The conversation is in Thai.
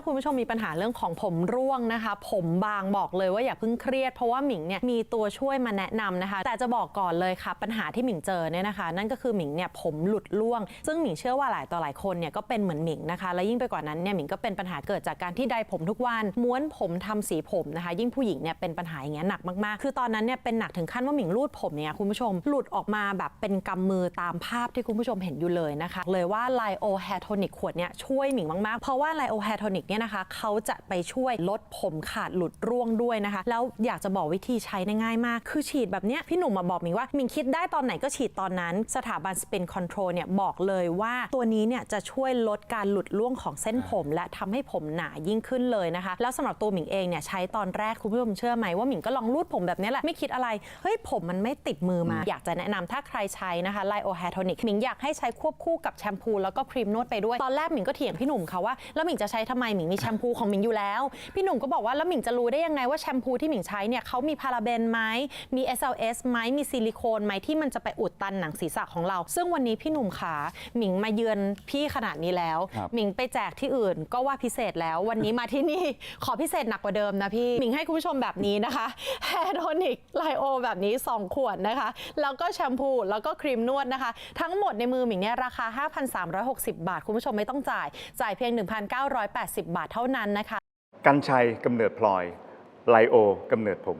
าคุณผู้ชมมีปัญหาเรื่องของผมร่วงนะคะ ผมบางบอกเลยว่าอย่าเพิ่งเครียด เพราะว่าหมิงเนี่ยมีตัวช่วยมาแนะนำนะคะ แต่จะบอกก่อนเลยค่ะ ปัญหาที่หมิงเจอเนี่ยนะคะ นั่นก็คือหมิงเนี่ยผมหลุดร่วง ซึ่งหมิงเชื่อว่าหลายต่อหลายคนเนี่ยก็เป็นเหมือนหมิงนะคะ และยิ่งไปกว่านั้นเนี่ยหมิงก็เป็นปัญหาเกิดจากการที่ใดผมทุกวันม้วนผมทำสีผมนะคะ ยิ่งผู้หญิงเนี่ยเป็นปัญหาอย่างเงี้ยหนักมากๆ คือตอนนั้นเนี่ยเป็นหนักถึงขั้นว่าหมิงรูดผมเนี่ยคุณผู้ชมหลุดออกมาแบบเป็นกำมือตามภาพที่คุณผู้ชมเห็นอยู่เลยนะคะ เลยว่า l i o Hair Tonic ขวดเนี่ยช่วยหมิงมากๆเพราะว่า l i o Hair Tonic เนี่ยนะคะเขาจะไปช่วยลดผมขาดหลุดร่วงด้วยนะคะ แล้วอยากจะบอกวิธีใช้ได้ง่ายมาก คือฉีดแบบเนี้ยพี่หนุ่มมาบอกหมิงว่าหมิงคิดได้ตอนไหนก็ฉีดตอนนั้น สถาบัน Spin Control เนี่ยบอกเลยว่าตัวนี้เนี่ยจะช่วยลดการหลุดร่วงของเส้นผม และทำให้ผมหนายิ่งขึ้นเลยนะคะ แล้วสำหรับตัวหมิงเองเนี่ยใช้ตอนแรกคุณผู้ชมเชื่อไหมว่าหมิงก็ลองรูดผมแบบเนี้ยแหละไม่คิดอะไรเฮ้ยผมมันไม่ติดมือมา อยากจะแนะนำถ้าใครใช้นะคะ l i o Hair Tonic หมิงอยากให้ใช้ควบคู่กับแชมพูแล้วก็ครีมนวดไปด้วยตอนแรกหมิงก็เถียงพี่หนุ่มค่ะว่าแล้วหมิงจะใช้ทำไมหมิงมีแชมพูของหมิงอยู่แล้ว พี่หนุ่มก็บอกว่าแล้วหมิงจะรู้ได้ยังไงว่าแชมพูที่หมิงใช้เนี่ยเขามีพาราเบนไหมมี SLS ไหมมีซิลิโคนไหมที่มันจะไปอุดตันหนังศีรษะของเรา ซึ่งวันนี้พี่หนุ่มขาหมิงมาเยือนพี่ขนาดนี้แล้ว ครับ หมิงไปแจกที่อื่นก็ว่าพิเศษแล้ว วันนี้มาที่นี่ ขอพิเศษหนักกว่าเดิมนะพี่ หมิงให้คุณผู้ชมแบบนี้นะคะ Hair Tonic ไลโอแบบนี้ 2 ขวดนะคะ แล้วก็แชมพูแล้วก็ครีมนวดนะคะ ทั้งหมดในมือหมิงเนี่ยราคา 5,360 บาท คุณผู้ชมไม่ต้องจ่าย จ่ายเพียง 1,980บาทเท่านั้นนะคะ กัญชัยกำเนิดพลอย ไลโอกำเนิดผม